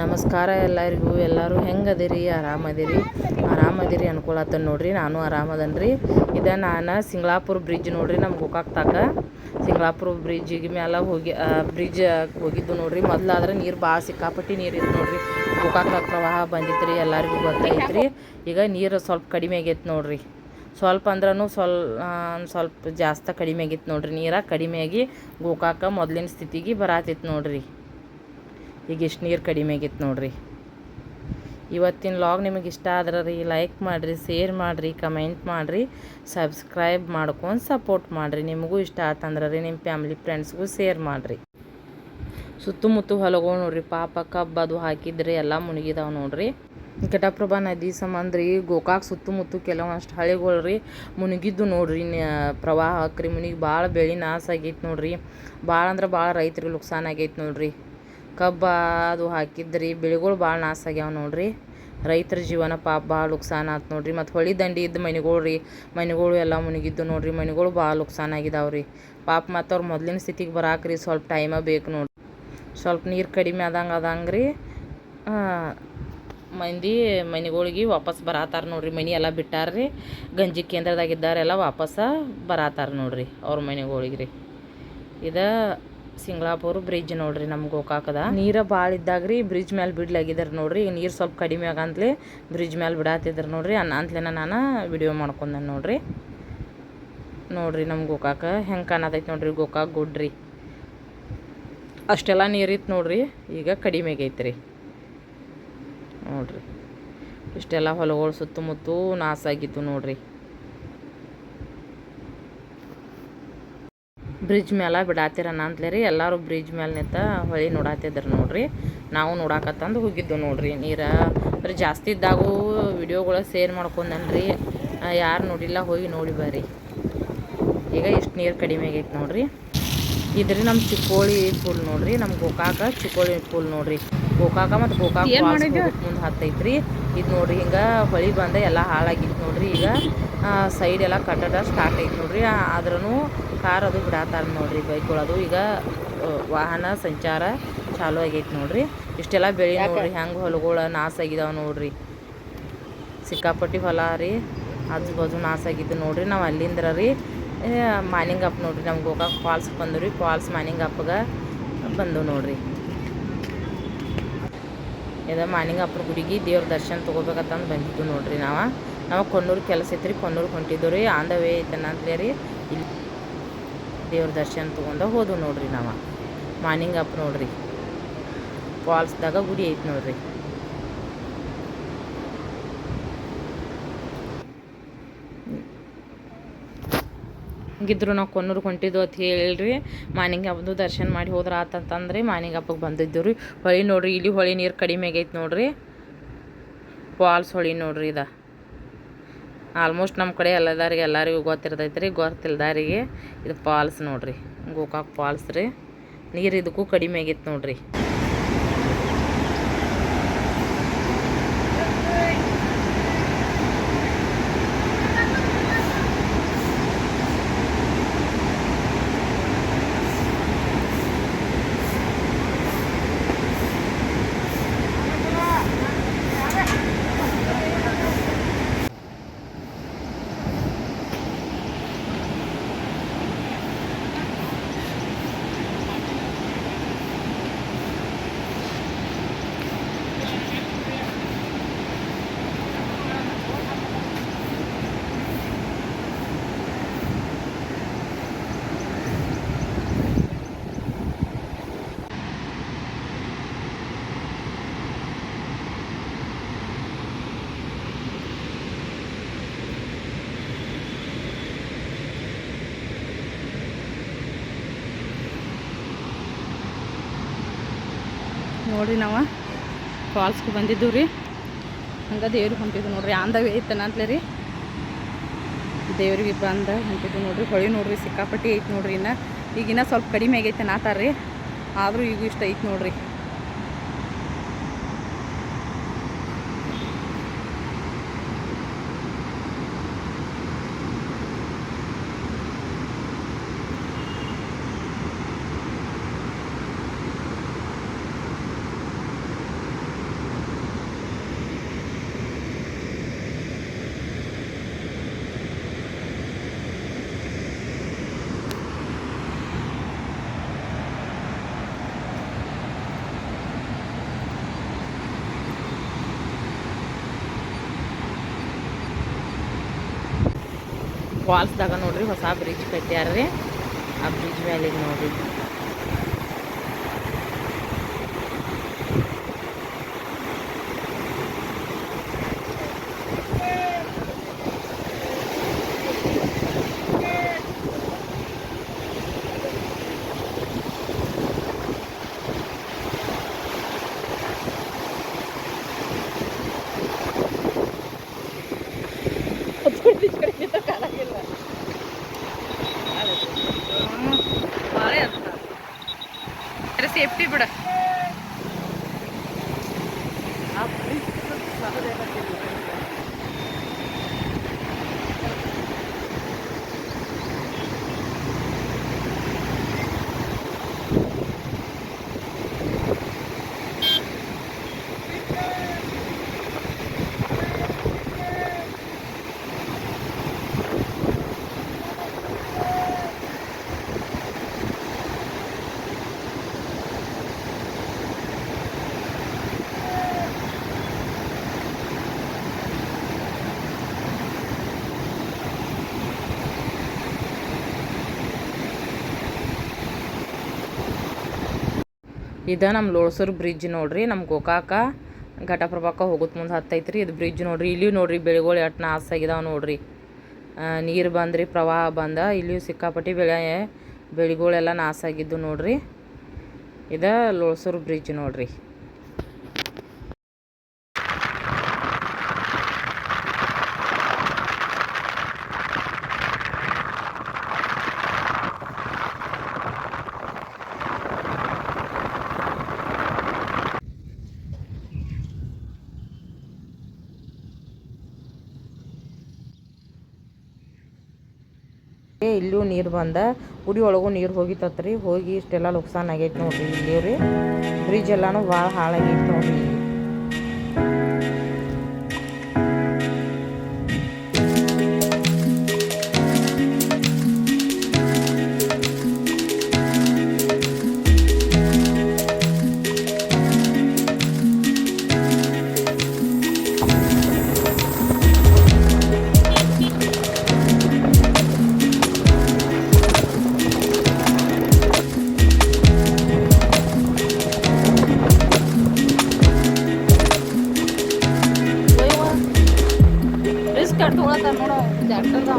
ನಮಸ್ಕಾರ ಎಲ್ಲರಿಗೂ. ಎಲ್ಲರೂ ಹೆಂಗದಿರಿ? ಆರಾಮದಿರಿ? ಆರಾಮದಿರಿ ಅನ್ಕೊಳತ್ತ ನೋಡ್ರಿ. ನಾನು ಆರಾಮದನ್ರಿ. ಇದ ನಾನು ಸಿಂಗ್ಲಾಪುರ ಬ್ರಿಡ್ಜ್ ನೋಡ್ರಿ ನಮ್ಮ ಗೋಕಾಕ್ ತಾಕ ಸಿಂಗ್ಲಾಪುರ ಬ್ರಿಡ್ಜಿಗೆ ಮೇಲೆ ಹೋಗಿ ಬ್ರಿಡ್ಜ್ ಹೋಗಿದ್ದು ನೋಡ್ರಿ. ಮೊದಲಾದ್ರೆ ನೀರು ಭಾಳ ಸಿಕ್ಕಾಪಟ್ಟಿ ನೀರು ಇತ್ತು ನೋಡ್ರಿ. ಗೋಕಾಕ್ದಾಗ ಪ್ರವಾಹ ಬಂದಿತ್ತು ರೀ ಎಲ್ಲರಿಗೂ ಗೊತ್ತೈತ್ರಿ ಈಗ ನೀರು ಸ್ವಲ್ಪ ಕಡಿಮೆ ಆಗೈತೆ ನೋಡ್ರಿ. ಸ್ವಲ್ಪ ಅಂದ್ರೂ ಸ್ವಲ್ ಸ್ವಲ್ಪ ಜಾಸ್ತಿ ಕಡಿಮೆ ಆಗಿತ್ತು ನೋಡ್ರಿ. ನೀರ ಕಡಿಮೆ ಆಗಿ ಗೋಕಾಕ ಮೊದಲಿನ ಸ್ಥಿತಿಗೆ ಬರಾತಿತ್ತು ನೋಡ್ರಿ. ಈಗ ಇಷ್ಟು ನೀರು ಕಡಿಮೆ ಆಗಿತ್ತು ನೋಡ್ರಿ. ಇವತ್ತಿನ ಲಾಗ್ ನಿಮಗೆ ಇಷ್ಟ ಆದ್ರೆ ರೀ ಲೈಕ್ ಮಾಡಿರಿ ಶೇರ್ ಮಾಡಿರಿ ಕಮೆಂಟ್ ಮಾಡಿರಿ ಸಬ್ಸ್ಕ್ರೈಬ್ ಮಾಡ್ಕೊಂಡು ಸಪೋರ್ಟ್ ಮಾಡಿರಿ. ನಿಮಗೂ ಇಷ್ಟ ಆತಂದ್ರೆ ರೀ ನಿಮ್ಮ ಫ್ಯಾಮಿಲಿ ಫ್ರೆಂಡ್ಸ್ಗೂ ಶೇರ್ ಮಾಡಿರಿ. ಸುತ್ತಮುತ್ತ ಹೊಲಗೋ ನೋಡ್ರಿ, ಪಾಪ ಕಬ್ಬು ಅದು ಹಾಕಿದ್ರಿ ಎಲ್ಲ ಮುಳುಗಿದಾವೆ ನೋಡ್ರಿ. ಘಟಪ್ರಭಾ ನದಿ ಸಂಬಂಧ ರೀ ಗೋಕಾಕ್ ಸುತ್ತಮುತ್ತ ಕೆಲವೊಂದಷ್ಟು ಹಳ್ಳಿಗಳು ರೀ ಮುನುಗಿದ್ದು ನೋಡ್ರಿ ಪ್ರವಾಹ ಪ್ರವಾಹಕ್ಕೆ ರೀ ಮುನಿಗೆ ಭಾಳ ಬೆಳೆ ನಾಶ ಆಗೈತೆ ನೋಡ್ರಿ. ಭಾಳ ಅಂದ್ರೆ ಭಾಳ ರೈತರಿಗೆ ನುಕ್ಸಾನ್ ಆಗೈತೆ ನೋಡ್ರಿ. ಕಬ್ಬ ಅದು ಹಾಕಿದ್ರಿ, ಬೆಳೆಗಳು ಭಾಳ ನಾಶ ಆಗ್ಯಾವ ನೋಡ್ರಿ. ರೈತರ ಜೀವನ ಪಾಪ ಭಾಳ ನುಕ್ಸಾನ ಆತು ನೋಡ್ರಿ. ಮತ್ತು ಹೊಳಿ ದಂಡಿ ಇದ್ದ ಮನೆಗಳು ರೀ. ಮನೆಗಳು ಎಲ್ಲ ಮುನಿಗಿದ್ದು ನೋಡ್ರಿ. ಮನೆಗಳು ಭಾಳ ನುಕ್ಸಾನ ಆಗಿದಾವೆ ರೀ. ಪಾಪ ಮತ್ತು ಅವ್ರು ಮೊದಲಿನ ಸ್ಥಿತಿಗೆ ಬರಾಕ್ರಿ ಸ್ವಲ್ಪ ಟೈಮ ಬೇಕು ನೋಡ್ರಿ. ಸ್ವಲ್ಪ ನೀರು ಕಡಿಮೆ ಆದಂಗೆ ಆದಂಗೆ ರೀ. ಮಂದಿ ಮನೆಗಳಿಗೆ ವಾಪಸ್ ಬರಾತಾರ ನೋಡ್ರಿ, ಮನೆ ಎಲ್ಲ ಬಿಟ್ಟಾರ ರೀ ಗಂಜಿ ಕೇಂದ್ರದಾಗಿದ್ದಾರೆಲ್ಲ ವಾಪಸ್ಸ ಬರಾತಾರ ನೋಡ್ರಿ ಅವ್ರ ಮನೆಗಳಿಗೆ ರೀ ಇದು ಸಿಂಗ್ಲಾಪುರ ಬ್ರಿಡ್ಜ್ ನೋಡ್ರಿ ನಮ್ಮ ಗೋಕಾಕದ. ನೀರು ಭಾಳ ಇದ್ದಾಗ ರೀ ಬ್ರಿಡ್ಜ್ ಮೇಲೆ ಬಿಡ್ಲಾಗಿದ್ದಾರೆ ನೋಡ್ರಿ. ಈಗ ನೀರು ಸ್ವಲ್ಪ ಕಡಿಮೆ ಆಗಂತಲೇ ಬ್ರಿಡ್ಜ್ ಮೇಲೆ ಬಿಡಾತಿದ್ರು ನೋಡ್ರಿ. ಅನ್ನ ಅಂತಲೇನ ನಾನು ವಿಡಿಯೋ ಮಾಡ್ಕೊಂಡೆ ನೋಡ್ರಿ. ನೋಡ್ರಿ ನಮ್ಮ ಗೋಕಾಕ ಹೆಂಗೆ ಕಾಣತೈತೆ ನೋಡ್ರಿ ಗೋಕಾಕ್ ಗುಡ್ರಿ. ಅಷ್ಟೆಲ್ಲ ನೀರಿತ್ತು ನೋಡ್ರಿ, ಈಗ ಕಡಿಮೆ ಆಗೈತೆ ರೀ ನೋಡ್ರಿ. ಇಷ್ಟೆಲ್ಲ ಹೊಲಗಳು ಸುತ್ತಮುತ್ತ ನಾಸಾಗಿತ್ತು ನೋಡ್ರಿ. ಬ್ರಿಡ್ಜ್ ಮೇಲೆ ಬಿಡಾತಿರನ ಅಂತಲೇ ರೀ ಎಲ್ಲರೂ ಬ್ರಿಡ್ಜ್ ಮೇಲೆ ನಿಂತ ಹೊಳಿ ನೋಡಾತಿದ್ರು ನೋಡ್ರಿ. ನಾವು ನೋಡಾಕತ್ತಂದು ಹೋಗಿದ್ದು ನೋಡ್ರಿ. ನೀರ ಅಂದ್ರೆ ಜಾಸ್ತಿ ಇದ್ದಾಗೂ ವಿಡಿಯೋಗಳು ಶೇರ್ ಮಾಡ್ಕೊಂಡನ್ರಿ. ಯಾರು ನೋಡಿಲ್ಲ ಹೋಗಿ ನೋಡಿ ಬರ್ರಿ. ಈಗ ಇಷ್ಟು ನೀರು ಕಡಿಮೆ ಆಗೈತೆ ನೋಡ್ರಿ. ಇದ್ರಿ ನಮ್ಮ ಚಿಕ್ಕೋಳಿ ಪೂಲ್ ನೋಡ್ರಿ ನಮ್ಮ ಗೋಕಾಕ ಚಿಕ್ಕೋಳಿ ಪೂಲ್ ನೋಡ್ರಿ. ಗೋಕಾಕ ಮತ್ತು ಗೋಕಾಕ ಮುಂದೆ ಹತ್ತೈತ್ರಿ. ಇದು ನೋಡ್ರಿ ಹಿಂಗ ಹೊಳಿ ಬಂದ ಎಲ್ಲಾ ಹಾಳಾಗಿತ್ತು ನೋಡ್ರಿ. ಈಗ ಸೈಡ್ ಎಲ್ಲ ಕಟ್ಟಡ ಸ್ಟಾರ್ಟ್ ಐತಿ ನೋಡ್ರಿ. ಆದ್ರೂ ಕಾರ್ ಅದು ಬಿಡಾತಾರ ನೋಡ್ರಿ ಬೈಕ್ಗಳದು ಈಗ ವಾಹನ ಸಂಚಾರ ಚಾಲು ಆಗೈತಿ ನೋಡ್ರಿ. ಇಷ್ಟೆಲ್ಲ ಬೆಳಿ ನೋಡ್ರಿ ಹೆಂಗೆ ಹೊಲಗಳು ಆಗಿದಾವ ನೋಡ್ರಿ. ಸಿಕ್ಕಾಪಟ್ಟಿ ಹೊಲ ರೀ ಆಜು ಬಾಜು ನಾಶ ಆಗಿದ್ದು ನೋಡ್ರಿ. ನಾವು ಅಲ್ಲಿಂದ್ರ ರೀ ಮಾನಿಂಗಪ್ಪ ನೋಡ್ರಿ, ನಮ್ಗೆ ಗೋಕಾಕ್ ಫಾಲ್ಸ್ ರೀ ಫಾಲ್ಸ್ ಮಾನಿಂಗಪ್ಪಗೆ ಬಂದು ನೋಡ್ರಿ. ಇದು ಮಾನಿಂಗಪ್ಪನ ಗುಡಿಗೆ ದೇವ್ರ ದರ್ಶನ ತೊಗೋಬೇಕಂತಂದು ಬಂದಿದ್ದು ನೋಡ್ರಿ ನಾವು. ನಾವು ಕೊನ್ನೂರು ಕೆಲಸ ಐತ್ರಿ ಕೊನ್ನೂರು ಹೊಂಟಿದ್ದು ರೀ ಆನ್ ದ ವೇ ಐತನ ಅಂತಲೇ ರೀ, ಇಲ್ಲಿ ದೇವ್ರ ದರ್ಶನ ತೊಗೊಂಡು ಹೋದ್ವು ನೋಡ್ರಿ ನಾವು. ಮಾನಿಂಗಪ್ಪ ನೋಡ್ರಿ. ಫಾಲ್ಸ್ದಾಗ ಗುಡಿ ಐತಿ ನೋಡ್ರಿ. ಹಂಗಿದ್ರು ನಾವು ಕೊನ್ನೂರು ಹೊಂಟಿದ್ದು ಅಂತ ಹೇಳ್ರಿ. ಮಾನಿಂಗ್ ದರ್ಶನ ಮಾಡಿ ಹೋದ್ರೆ ಆತಂತಂದ್ರೆ ಮಾನಿಂಗ್ ಹಬ್ಬಕ್ಕೆ ಬಂದಿದ್ದು ರೀ ಹೊಳಿ ನೋಡ್ರಿ, ಇಲ್ಲಿ ಹೊಳಿ ನೀರು ಕಡಿಮೆ ಆಗೈತೆ ನೋಡ್ರಿ. ಫಾಲ್ಸ್ ಹೊಳಿ ನೋಡ್ರಿ ಇದ. ಆಲ್ಮೋಸ್ಟ್ ನಮ್ಮ ಕಡೆ ಎಲ್ಲದಾರಿಗೆ ಎಲ್ಲರಿಗೂ ಗೊತ್ತಿರ್ತೈತೆ ರೀ ಗೊತ್ತಿಲ್ದಾರಿಗೆ ಇದು ಫಾಲ್ಸ್ ನೋಡ್ರಿ. ಗೋಕಾಕ್ ಫಾಲ್ಸ್ ರೀ. ನೀರು ಇದಕ್ಕೂ ಕಡಿಮೆ ಆಗೈತೆ ನೋಡ್ರಿ. ನೋಡ್ರಿ ನಾವು. ಫಾಲ್ಸ್ಗೆ ಬಂದಿದ್ದೀವಿ ರೀ. ಹಂಗೆ ದೇವ್ರಿಗೆ ಹೊಂಟಿದ್ದು ನೋಡ್ರಿ. ಆಂದವೇ ಐತನ ಅಂತಲೇ ರೀ. ದೇವ್ರಿಗೆ ಬಂದ ಹೊಂಟಿದ್ದು ನೋಡ್ರಿ. ಹೊಳಿ ನೋಡ್ರಿ, ಸಿಕ್ಕಾಪಟ್ಟಿ ಐತೆ ನೋಡ್ರಿ ಇನ್ನು. ಈಗಿನ್ನೂ ಸ್ವಲ್ಪ ಕಡಿಮೆ ಆಗೈತೆ ನಾತಾರ ರೀ ಆದರೂ ಈಗ ಇಷ್ಟ ಐತೆ ನೋಡ್ರಿ. ಫಾಲ್ಸ್ದಾಗ ನೋಡ್ರಿ ಹೊಸ ಬ್ರಿಡ್ಜ್ ಕಟ್ಟ್ಯಾರ ರೀ ಆ ಬ್ರಿಡ್ಜ್ ಮೇಲೆ ನೋಡ್ರಿ. fibra. ಇದ ನಮ್ಮ ಲೋಳ್ಸೂರು ಬ್ರಿಡ್ಜ್ ನೋಡ್ರಿ ನಮ್ಮ ಗೋಕಾಕ ಘಟಪ್ರಭಾಕ ಹೋಗುತ್ತ ಮುಂದೆ ಹತ್ತೈತ್ರಿ. ಇದು ಬ್ರಿಡ್ಜ್ ನೋಡ್ರಿ, ಇಲ್ಲಿಯೂ ನೋಡ್ರಿ ಬೆಳೆಗಳು ಎಷ್ಟು ನಾಶ ಆಗಿದಾವ ನೋಡ್ರಿ. ನೀರು ಬಂದ್ರಿ, ಪ್ರವಾಹ ಬಂದ, ಇಲ್ಲಿಯೂ ಸಿಕ್ಕಾಪಟ್ಟಿ ಬೆಳೆ ಬೆಳೆಗಳೆಲ್ಲ ನಾಶ ಆಗಿದ್ದು ನೋಡ್ರಿ. ಇದ ಲೋಳ್ಸೂರು ಬ್ರಿಡ್ಜ್ ನೋಡ್ರಿ. ಏ ಇಲ್ಲೂ ನೀರು ಬಂದ ಉಡಿ ಒಳಗೂ ನೀರು ಹೋಗಿತ್ತತ್ರಿ. ಹೋಗಿ ಇಷ್ಟೆಲ್ಲ ನುಕ್ಸಾನ್ ಆಗೈತೆ ನೋಡ್ರಿ ಇಲ್ಲಿ ರೀ. ಬ್ರಿಡ್ಜ್ ಎಲ್ಲಾನು ಭಾಳ ಹಾಳಾಗೈತೆ ನೋಡ್ರಿ. ਕਰ ਥੋੜਾ ਕਰ ਥੋੜਾ ਜੈਕਟਰ ਦਾ।